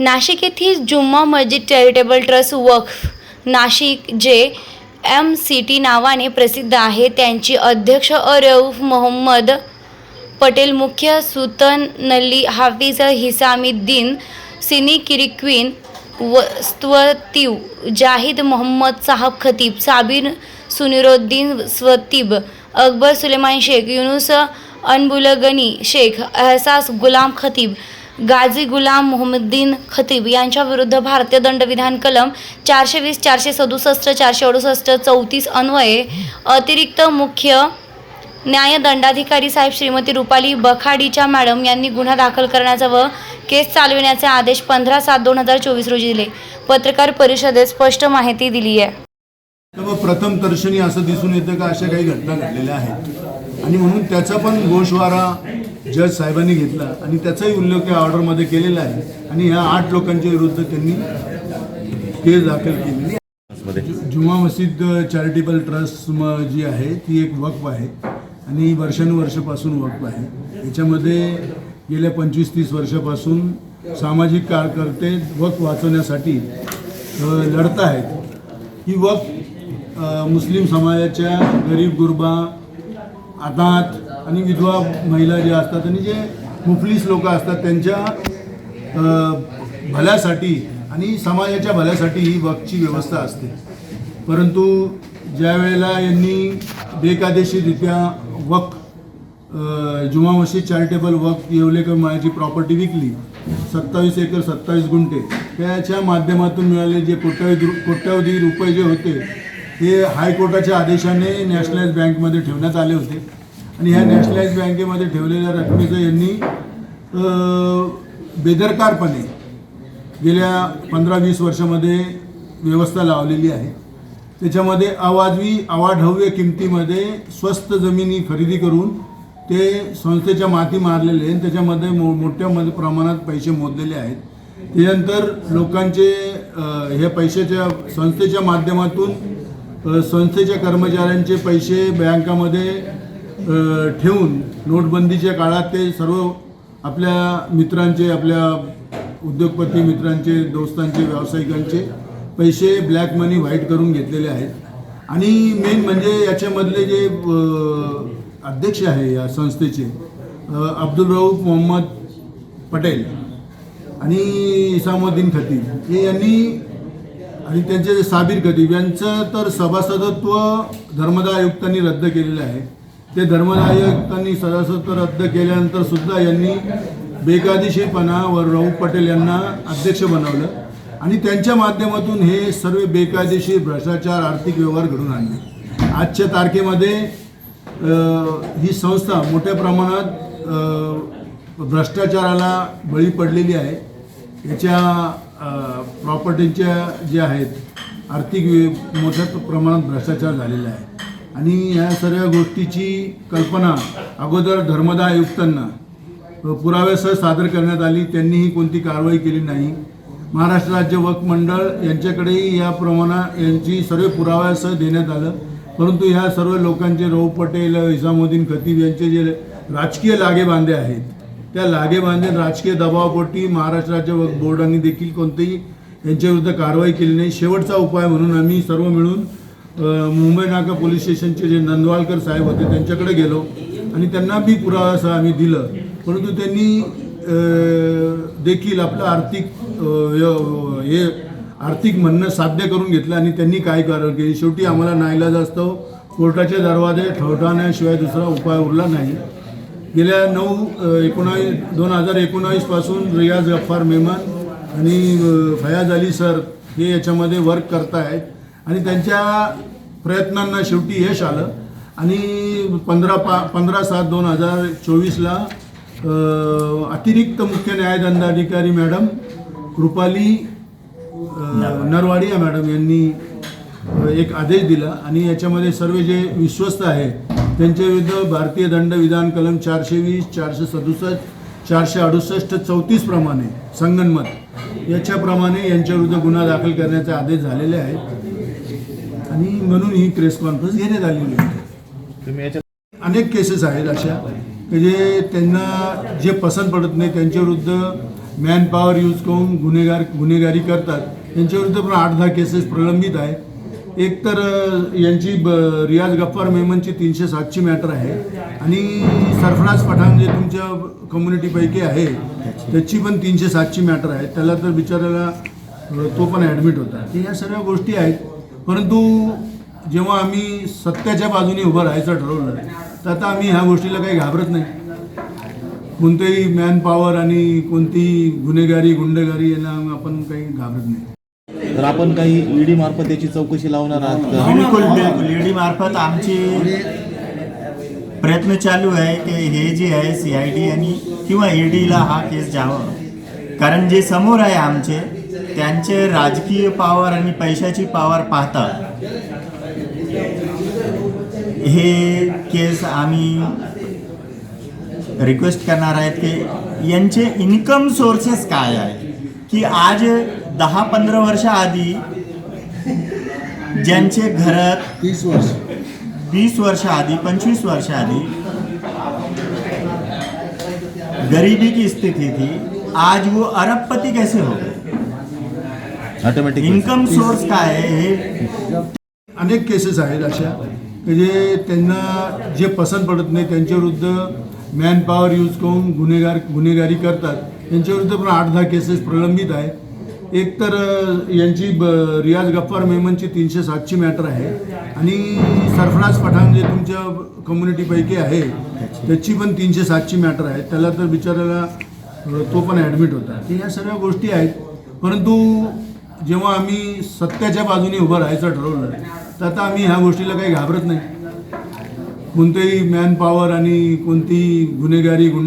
नाशिक येथील जुम्मा मस्जिद चॅरिटेबल ट्रस्ट वक्फ नाशिक जे एम सी टी नावाने प्रसिद्ध आहे त्यांची अध्यक्ष अरऊफ मोहम्मद पटेल मुख्य सुतन नल्ली हाफिज हिसामिद्दीन सिनी किरिक्विन वस्तवतीव जाहिद मोहम्मद साहब खतीब साबिर सुनिरुद्दीन स्वतीब अकबर सुलेमान शेख युनुस अनबुलगनी शेख अहसास गुलाम खतीब गाझी गुलाम मोहम्मद्दीन खतीब यांच्या विरुद्ध भारतीय दंडविधान कलम चारशे वीस चारशे सदुसष्ट चारशे अडुसष्ट चौतीस अन्वये अतिरिक्त मुख्य न्यायदंडाधिकारी साहेब श्रीमती रुपाली बखाडीच्या मॅडम यांनी गुन्हा दाखल करण्याचा व केस चालविण्याचे आदेश पंधरा सात दोन हजार चोवीस रोजी दिले. पत्रकार परिषदेत स्पष्ट माहिती दिली आहे. प्रथम दर्शनी असं दिसून येतं का अशा काही घटना घडलेल्या आहेत? आणि म्हणून त्याचा पण गोषवारा जज साहेबांनी घेतला आणि त्याचाही उल्लेख त्या ऑर्डरमध्ये केलेला आहे. आणि ह्या आठ लोकांच्या विरुद्ध त्यांनी केस दाखल केलेली जुमा मस्जिद चॅरिटेबल ट्रस्ट म- जी आहे ती एक वक्फ आहे आणि वर्षानुवर्षापासून वक्फ आहे. याच्यामध्ये गेल्या पंचवीस तीस वर्षापासून सामाजिक कार्यकर्ते वक्फ वाचवण्यासाठी लढत आहेत. ही वक्फ मुस्लिम समाजाच्या गरीब गुरबा अनाथ आणि विधवा महिला ज्या असतात आणि जे मुफलीस लोक असतात त्यांच्या भल्यासाठी आणि समाजाच्या भल्यासाठी ही वक्तची व्यवस्था असते. परंतु ज्या वेळेला यांनी बेकायदेशीररित्या वक जुमा मशीद चॅरिटेबल वक येवलेकर मायाची प्रॉपर्टी विकली सत्तावीस एकर सत्तावीस गुंठे त्याच्या माध्यमातून मिळाले जे कोट्यावधी कोट्यावधी रुपये जे होते ते हायकोर्टाच्या आदेशाने नॅशनलाइज बँकमध्ये ठेवण्यात आले होते. आणि ह्या नॅशनलाइज बँकेमध्ये ठेवलेल्या रकमेचं यांनी बेदरकारपणे गेल्या पंधरा वीस वर्षामध्ये व्यवस्था लावलेली आहे. त्याच्यामध्ये अवाजवी अवाढव्य किमतीमध्ये स्वस्त जमिनी खरेदी करून ते संस्थेच्या माती मारलेले आणि त्याच्यामध्ये मो मोठ्या मध्ये प्रमाणात पैसे मोजलेले आहेत. त्यानंतर लोकांचे हे पैशाच्या संस्थेच्या माध्यमातून संस्थेच्या कर्मचाऱ्यांचे पैसे बँकामध्ये ठेवून नोटबंदीच्या काळात ते सर्व आपल्या मित्रांचे आपल्या उद्योगपती मित्रांचे दोस्तांचे व्यावसायिकांचे पैसे ब्लॅक मनी व्हाईट करून घेतलेले आहेत. आणि मेन म्हणजे याच्यामधले जे अध्यक्ष आहे या संस्थेचे अब्दुल रऊफ मोहम्मद पटेल आणि इसामुद्दीन खतीब हे यांनी आणि त्यांचे जे साबीर खतीब यांचं तर सभासदत्व धर्मदाय आयुक्तांनी रद्द केलेलं आहे. ते धर्मनायकांनी आयुक्तांनी रद्द केल्यानंतर सुद्धा यांनी बेकायदेशीरपणा व रऊफ पटेल यांना अध्यक्ष बनवलं आणि त्यांच्या माध्यमातून हे सर्व बेकायदेशीर भ्रष्टाचार आर्थिक व्यवहार घडून आणले. आजच्या तारखेमध्ये ही संस्था मोठ्या प्रमाणात भ्रष्टाचाराला बळी पडलेली आहे. याच्या प्रॉपर्टीच्या ज्या आहेत आर्थिक मोठ्या प्रमाणात भ्रष्टाचार झालेला आहे. आणि ह्या सर्व गोष्टीची कल्पना अगोदर धर्मदा आयुक्तांना पुराव्यासह सादर करण्यात आली. त्यांनीही कोणती कारवाई केली नाही. महाराष्ट्र राज्य वक्फ मंडळ यांच्याकडेही या प्रमाणात यांची सर्व पुराव्यासह देण्यात आलं. परंतु ह्या सर्व लोकांचे रऊ पटेल इसामुद्दीन खतीब यांचे जे राजकीय लागेबांधे आहेत त्या लागेबांधे राजकीय दबावापोटी महाराष्ट्र राज्य वक्फ बोर्डाने देखील कोणतेही यांच्याविरुद्ध कारवाई केली नाही. शेवटचा उपाय म्हणून आम्ही सर्व मिळून मुंबई नाका पोलीस स्टेशनचे जे नंदवालकर साहेब होते त्यांच्याकडे गेलो आणि त्यांना बी पुरावासह आम्ही दिलं. परंतु त्यांनी देखील आपलं आर्थिक हे आर्थिक म्हणणं साध्य करून घेतलं आणि त्यांनी काय कारण केली? शेवटी आम्हाला नाईलाज असतो. कोर्टाचे दरवाजे ठवठावण्याशिवाय दुसरा उपाय उरला नाही. गेल्या नऊ एकोणावीस दोन हजार एकोणावीसपासून रियाज गफ्फार मेमन आणि फयाज अली सर हे याच्यामध्ये वर्क करतायत. आणि त्यांच्या प्रयत्नांना शेवटी यश आलं. आणि पंधरा पा पंधरा सात दोन हजार चोवीसला अतिरिक्त मुख्य न्यायदंडाधिकारी मॅडम रुपाली अ, नरवाडी. या मॅडम यांनी एक आदेश दिला. आणि याच्यामध्ये सर्व जे विश्वस्त आहे त्यांच्या विरुद्ध भारतीय दंड विधान कलम चारशे वीस चारशे सदुसष्ट चारशे अडुसष्ट चौतीस प्रमाणे संगनमत याच्याप्रमाणे यांच्या विरुद्ध गुन्हा दाखल करण्याचे आदेश झालेले आहेत. आणि म्हणून ही प्रेस कॉन्फरन्स घेण्यात आलेली याच्यात अनेक केसेस आहेत अशा. की जे त्यांना जे पसंत पडत नाही त्यांच्या विरुद्ध मॅन पॉवर यूज करून गुन्हेगार गुन्हेगारी करतात. त्यांच्याविरुद्ध पण आठ दहा केसेस प्रलंबित आहे एक तर यांची ब रियाज गफ्फार मेमनची तीनशे सातची मॅटर आहे. आणि सरफराज पठाण जे तुमच्या कम्युनिटीपैकी आहे त्याची पण तीनशे सातची मॅटर आहे. त्याला तर बिचारायला अ, तो पण ॲडमिट होता. ह्या सगळ्या गोष्टी आहेत. परंतु जेव्हा आम्ही सत्याच्या बाजूने उभं राहायचं ठरवलं तर आता आम्ही ह्या गोष्टीला काही घाबरत नाही. कोणतेही मॅन पॉवर आणि कोणतीही गुन्हेगारी गुंडगारी यांना आपण काही घाबरत नाही. तर आपण काही ईडी मार्फत त्याची चौकशी लावणार आहात का? बिलकुल बिलकुल. ईडी मार्फत आमची प्रयत्न चालू आहे की हे जे आहे सी आय डी आणि किंवा ईडीला हा केस जावं. कारण जे समोर आहे आमचे त्यांचे राजकीय पावर आणि पैशाची पावर पाहता हे केस आम्ही रिक्वेस्ट करणार आहेत की यांचे इन्कम सोर्सेस काय आहे की आज दहा पंधरा वर्ष आधी ज्यांचे घरात तीस वर्ष. बीस वर्ष आधी पंचवीस वर्ष आधी गरीबी की स्थिति थी आज वो अरबपति कैसे हो गए? ऑटोमॅटिक इन्कम सोर्स काय आहे हे अनेक केसेस आहेत अशा. की जे त्यांना जे पसंत पडत नाही त्यांच्याविरुद्ध मॅन पॉवर यूज करून गुन्हेगार गुन्हेगारी करतात. त्यांच्याविरुद्ध पण आठ दहा केसेस प्रलंबित आहे एक तर यांची ब रियाज गफ्फार मेमनची तीनशे सातची मॅटर आहे. आणि सरफराज पठाण जे तुमच्या कम्युनिटीपैकी आहे त्याची पण तीनशे सातची मॅटर आहे. त्याला तर बिचारायला तो पण ॲडमिट होता. या ह्या सगळ्या गोष्टी आहेत. परंतु जेव्हा आम्ही सत्याच्या बाजूने उभं राहायचं ठरवलं तर आता आम्ही ह्या गोष्टीला काही घाबरत नाही. कोणतेही मॅन पॉवर आणि कोणतीही गुन्हेगारी गुंड